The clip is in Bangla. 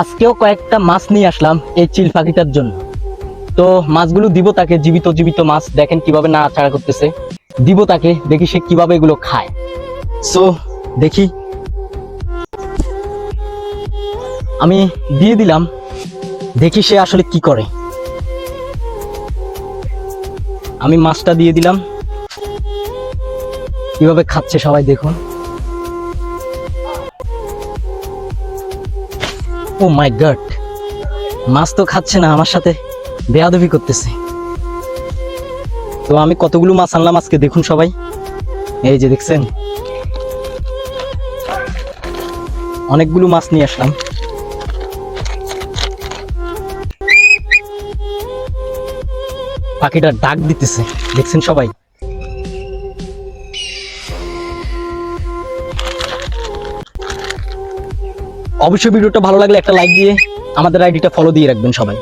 আজকেও কয়েকটা মাছ নিয়ে আসলাম এই চিল পাখিটার জন্য। তো মাছগুলো দিব তাকে, জীবিত জীবিত মাছ, দেখেন কীভাবে না ছাড়া করতেছে। দিব তাকে, দেখি সে কীভাবে এগুলো খায়। সো দেখি। আমি দিয়ে দিলাম, দেখি সে আসলে কি করে। আমি মাছটা দিয়ে দিলাম। কীভাবে খাচ্ছে সবাই দেখুন। ও মাই গড মাছ তো খাচ্ছে না, আমার সাথে বেয়াদবি করতেছে। তো আমি কতগুলো মাছ আনলাম আজকে, দেখুন সবাই। এই যে দেখছেন? অনেকগুলো মাছ নিয়ে আসলাম। পাখিটা ডাক দিতেছে, দেখছেন সবাই? অবশ্যই ভিডিওটা ভালো লাগলে একটা লাইক দিয়ে আমাদের আইডিটা ফলো দিয়ে রাখবেন সবাই।